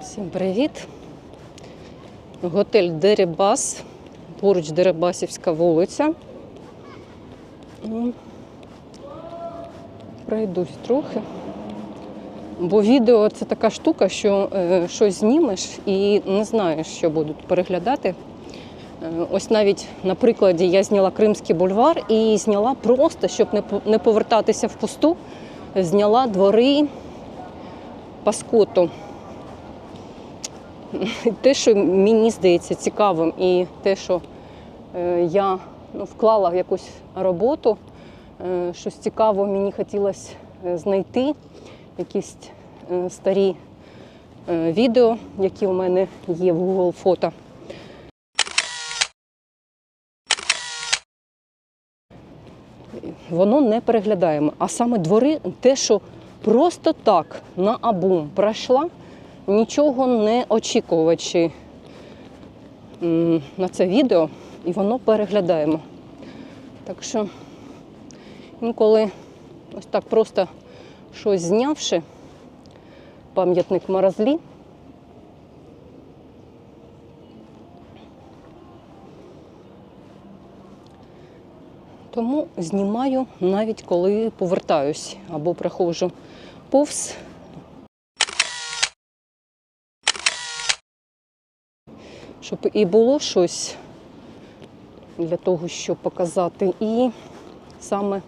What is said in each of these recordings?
Всім привіт. Готель Дерибас. Поруч Дерибасівська вулиця. Ну, Пройдусь трохи. Бо відео це така штука, що е, щось знімеш і не знаєш, що будуть переглядати. Е, ось навіть на прикладі я зняла Кримський бульвар і зняла просто, щоб не не повертатися в пусту, зняла двори Паскоту. Те, що мені здається цікавим, і те, що е, я ну, вклала в якусь роботу, е, щось цікаве мені хотілося е, знайти, якісь старі відео, які у мене є в Google фото. Воно не переглядаємо. А саме двори, те, що просто так на абум пройшла, нічого не очікувачи на це відео, і воно переглядаємо. Так що інколи ось так просто щось знявши, пам'ятник Маразлі. Тому знімаю навіть коли повертаюсь або приходжу повз. Щоб і було щось для того, щоб показати. І саме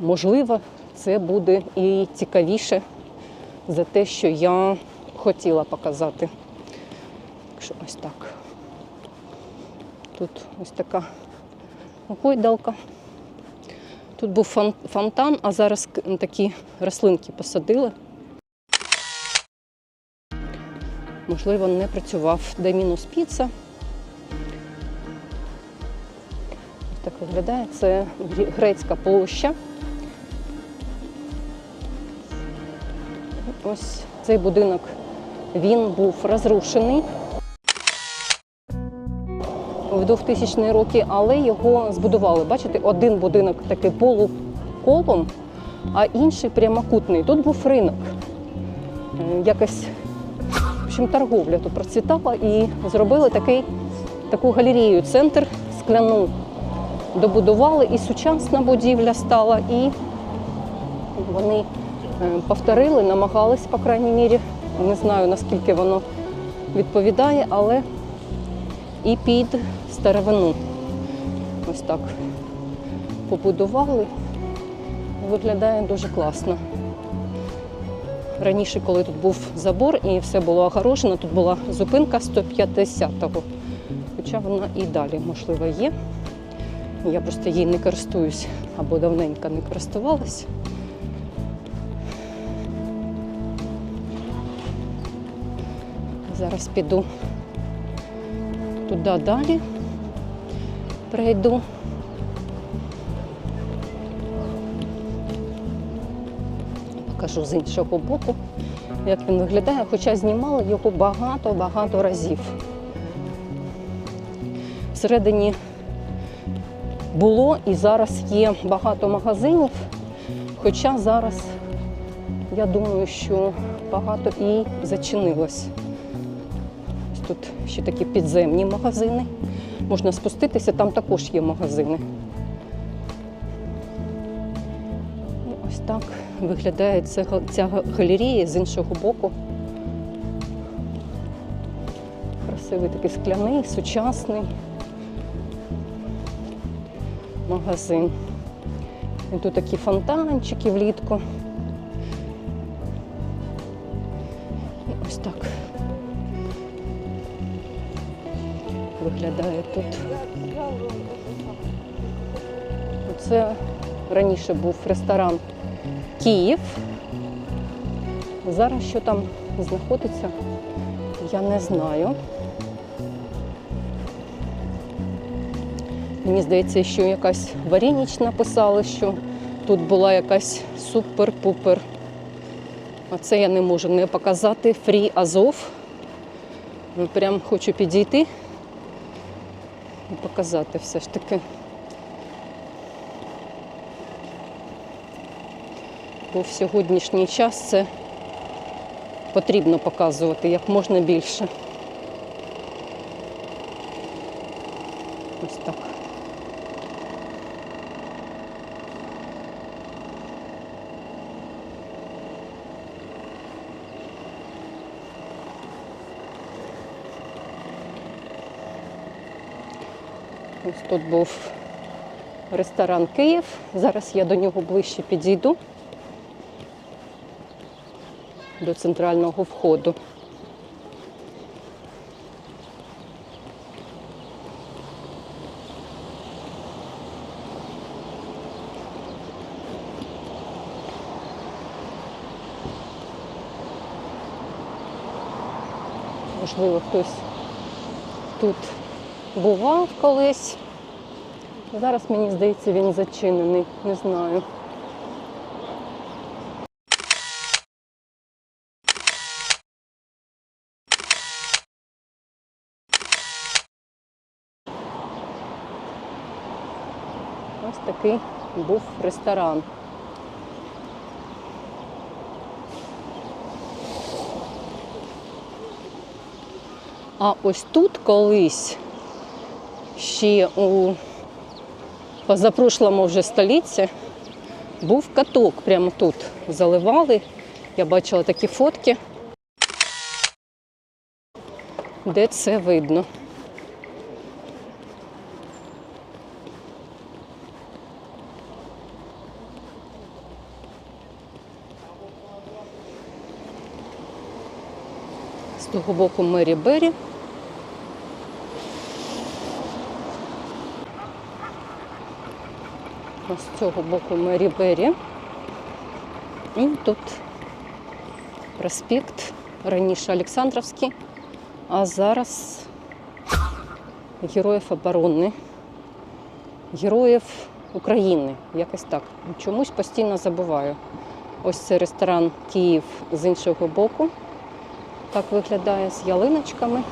можливо, це буде і цікавіше за те, що я хотіла показати. Так що ось так. Тут ось така гойдалка. Тут був фонтан, а зараз такі рослинки посадили. Можливо, не працював де мінус піца. Ось так виглядає. Це грецька площа. Ось цей будинок він був розрушений в 2000 роки, але його збудували. Бачите, один будинок такий полуколом, а інший прямокутний. Тут був ринок. Якось общем, торговля тут процвітала і зробили такий, таку галерею, центр скляну. Добудували і сучасна будівля стала, і вони е, повторили, намагались, по крайній мірі. Не знаю, наскільки воно відповідає, але і під старовину. Ось так побудували. Виглядає дуже класно. Раніше, коли тут був забор і все було огорожено, тут була зупинка 150-го. Хоча вона і далі, можливо, є. Я просто їй не користуюсь або давненько не користувалась. Зараз піду туди далі. Прийду. Покажу з іншого боку, як він виглядає, хоча знімала його багато-багато разів. Всередині було і зараз є багато магазинів, хоча зараз я думаю, що багато і зачинилось. Тут ще такі підземні магазини. Можна спуститися, там також є магазини. Виглядає ця, ця га- галерея з іншого боку. Красивий такий скляний, сучасний магазин. І тут такі фонтанчики влітку. І ось так виглядає тут. Це раніше був ресторан Київ. Зараз що там знаходиться, я не знаю. Мені здається, що якась варініч написала, що тут була якась супер-пупер. А це я не можу не показати. Фрі Азов. Прям хочу підійти і показати все ж таки. Бо в сьогоднішній час це потрібно показувати як можна більше. Ось так. Ось тут був ресторан Київ. Зараз я до нього ближче підійду до центрального входу. Можливо, хтось тут бував колись. Зараз мені здається, він зачинений, не знаю. Ось такий був ресторан. А ось тут колись ще у позапрошлому вже столітті був каток прямо тут. Заливали. Я бачила такі фотки, де це видно. З того боку Мері Беррі. З цього боку Мері Беррі. І тут проспект раніше Олександровський, а зараз Героїв оборони, Героїв України. Якось так. Чомусь постійно забуваю. Ось це ресторан Київ з іншого боку. Так виглядає з ялиночками.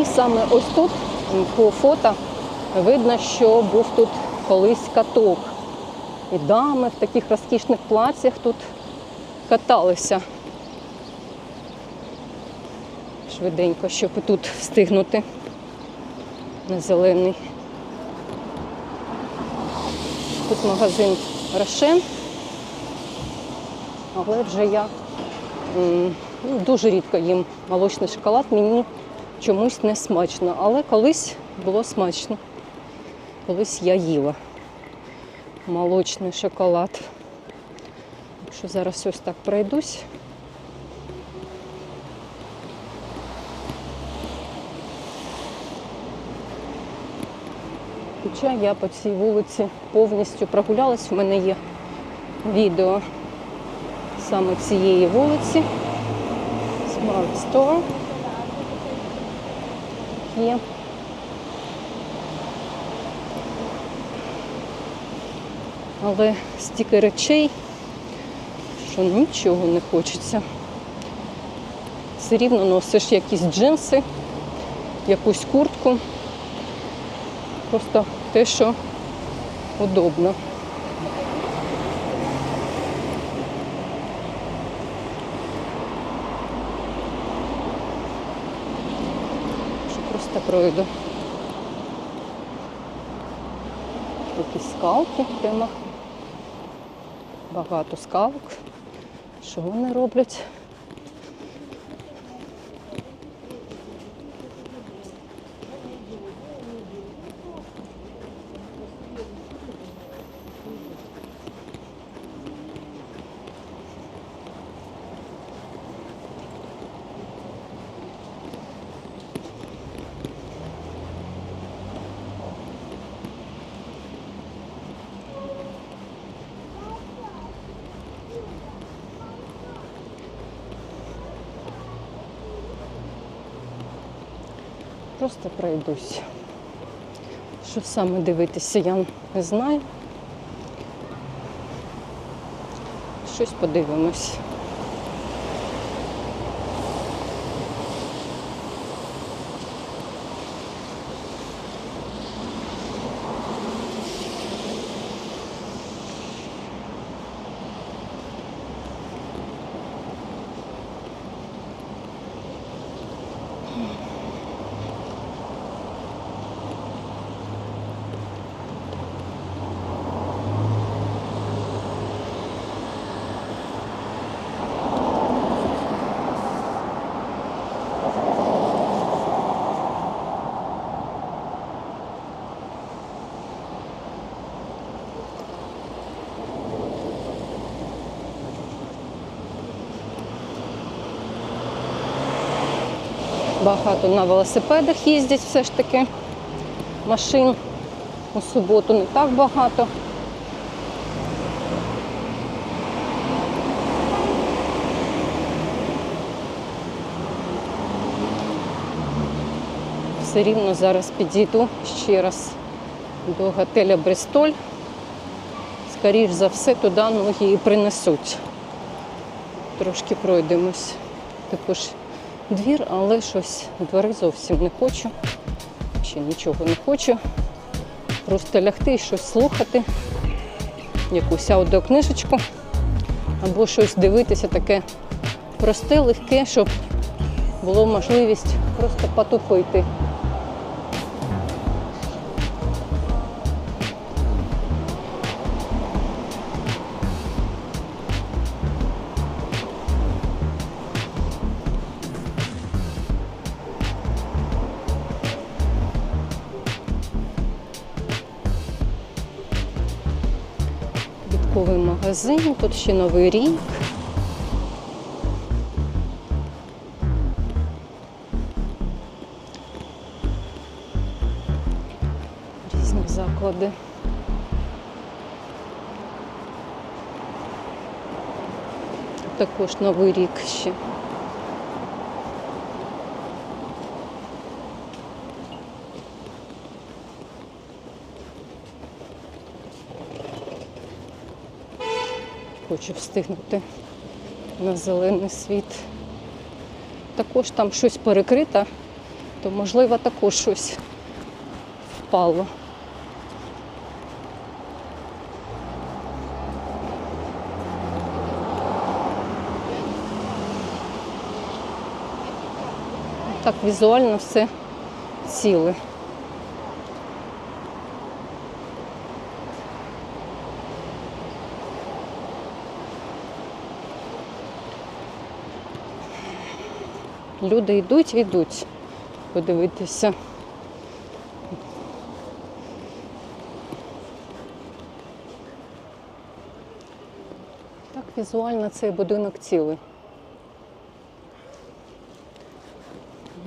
І саме ось тут по фото видно, що був тут колись каток. І дами в таких розкішних платьях тут каталися. Швиденько, щоб тут встигнути на зелений. Тут магазин Рошен, але вже я ну, дуже рідко їм молочний шоколад, мені чомусь не смачно, але колись було смачно. Колись я їла молочний шоколад. Якщо зараз ось так пройдусь. Хоча я по цій вулиці повністю прогулялась, в мене є відео саме цієї вулиці. Smart Store. Є. Але стільки речей, що нічого не хочеться. Все рівно носиш якісь джинси, якусь куртку. Просто те, що удобно. Що просто пройду. Якісь скалки прямо. Багато скалок. Що вони роблять? Просто пройдусь. Що саме дивитися, я не знаю. Щось подивимось. Багато на велосипедах їздять все ж таки. Машин у суботу не так багато. Все рівно зараз підійду ще раз до готеля Бристоль. Скоріш за все, туди ноги і принесуть. Трошки пройдемось. Також двір, але щось двори зовсім не хочу. Ще нічого не хочу. Просто лягти і щось слухати, якусь аудіокнижечку або щось дивитися таке просте, легке, щоб було можливість просто потупити. Квітковий магазин, тут ще новий рік. Різні заклади. Також новий рік ще. Хочу встигнути на зелений світ. Також там щось перекрите, то можливо також щось впало. Так візуально все ціле. Люди йдуть, йдуть подивитися. Так, візуально цей будинок цілий.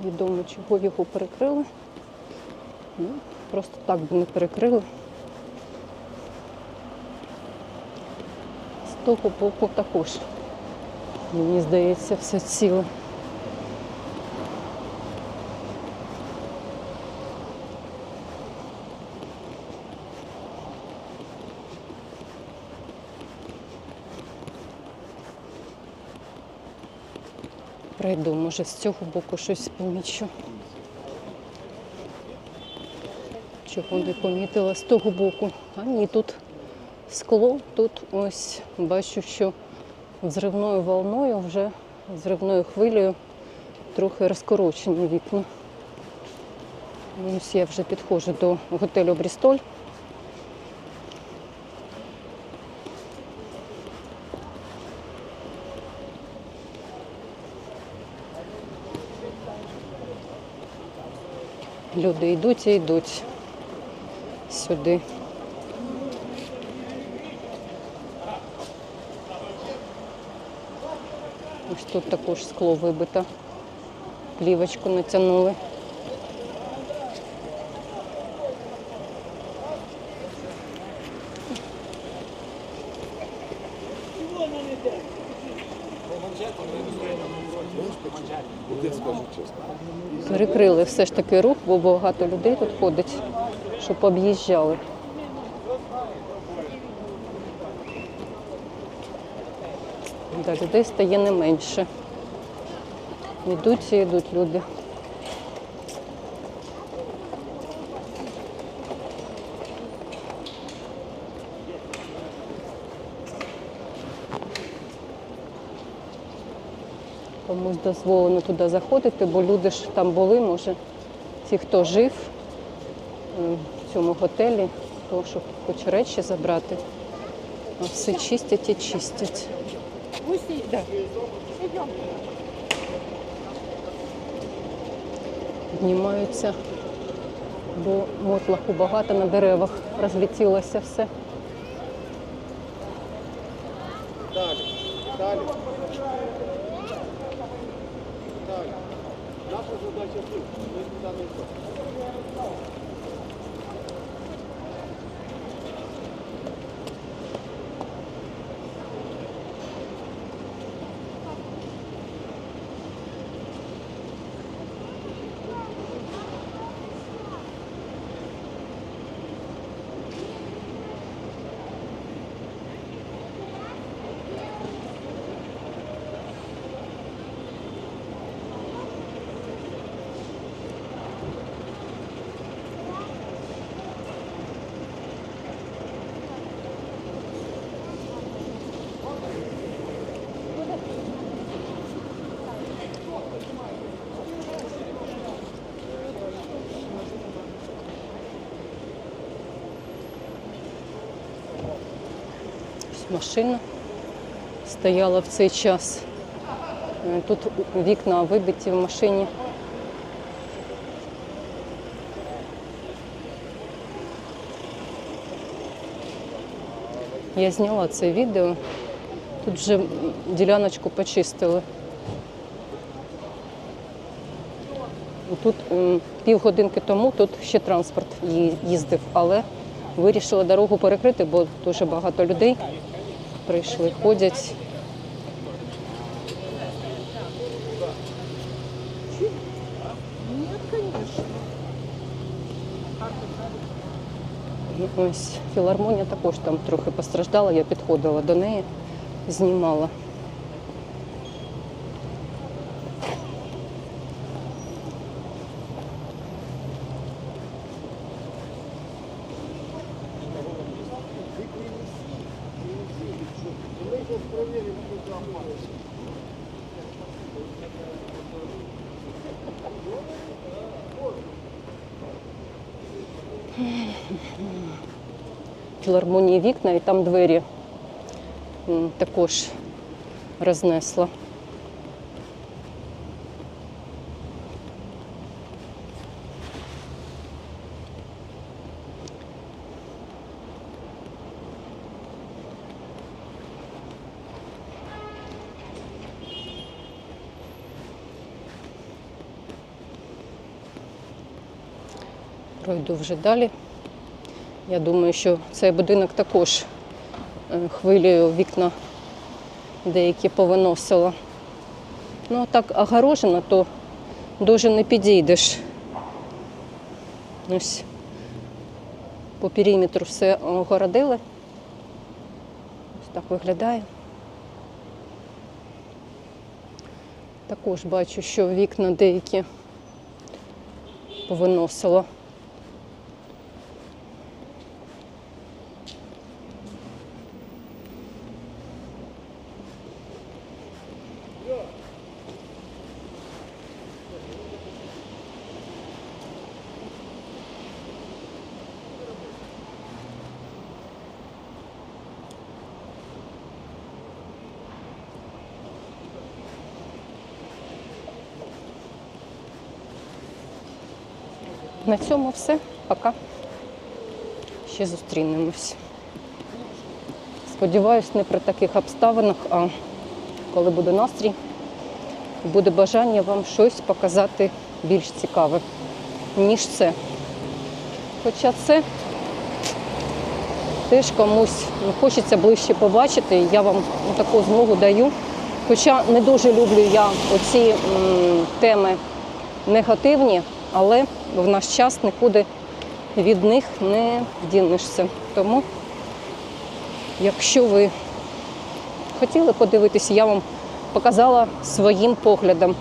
Відомо, чого його перекрили. Ну, просто так би не перекрили. З того боку також, мені здається, все ціле. Пройду, може з цього боку щось помічу. Чого не помітила з того боку. А ні, тут скло, тут ось бачу, що зривною волною, вже зривною хвилею трохи розкорочені вікна. Ось я вже підходжу до готелю Брістоль. Люди йдуть і йдуть сюди. Ось тут також скло вибито. Плівочку натягнули. Перекрили все ж таки рух, бо багато людей тут ходить, щоб об'їжджали. Да, людей стає не менше. Йдуть і йдуть люди. Комусь дозволено туди заходити, бо люди ж там були, може, ті, хто жив е, в цьому готелі, то щоб хоч речі забрати. А все чистять і чистять. Піднімаються, бо мотлаху багато на деревах розлетілося все. Машина стояла в цей час. Е, Тут вікна вибиті в машині. Я зняла це відео. Тут вже діляночку почистили. Тут півгодинки тому тут ще транспорт їздив, але вирішила дорогу перекрити, бо дуже багато людей прийшли, ходять. Ось філармонія також там трохи постраждала, я підходила до неї, знімала. Філармонії вікна і там двері також рознесла. Пройду вже далі. Я думаю, що цей будинок також е, хвилею вікна деякі повиносило. Ну, так огорожено, то дуже не підійдеш. Ось по периметру все огородили. Ось так виглядає. Також бачу, що вікна деякі повиносило. Цьому все. Пока. Ще зустрінемось. Сподіваюсь, не при таких обставинах, а коли буде настрій, буде бажання вам щось показати більш цікаве, ніж це. Хоча це теж комусь ну, хочеться ближче побачити, я вам таку змогу даю. Хоча не дуже люблю я оці м, теми негативні, але в наш час нікуди від них не вдінешся. Тому, якщо ви хотіли подивитися, я вам показала своїм поглядом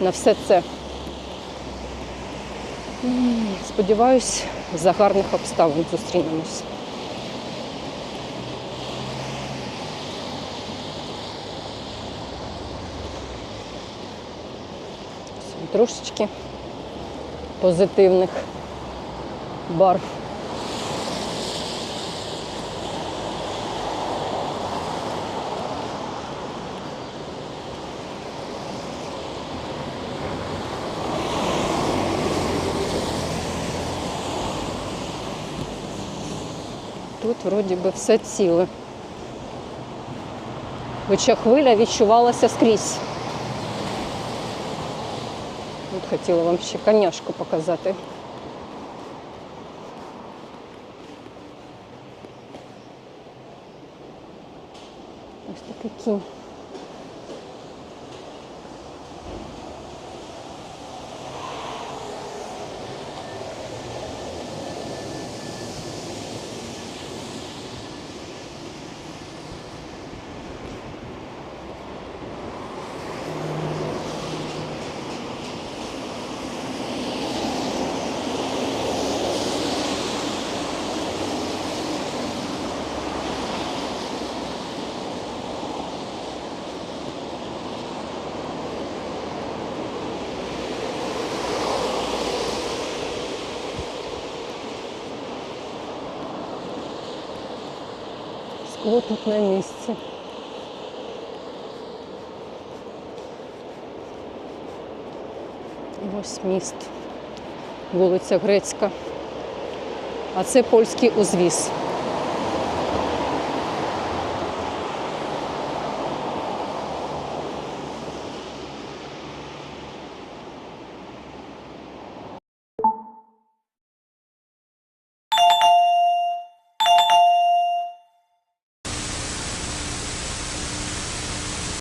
на все це. Сподіваюсь, за гарних обставин зустрінемось. Трошечки позитивних барв. Тут вроді би все ціле. Хоча хвиля відчувалася скрізь. Хотіла вам ще коняшку показати. Ось такий кінь. Скло тут на місці. Ось міст, вулиця Грецька. А це польський узвіз.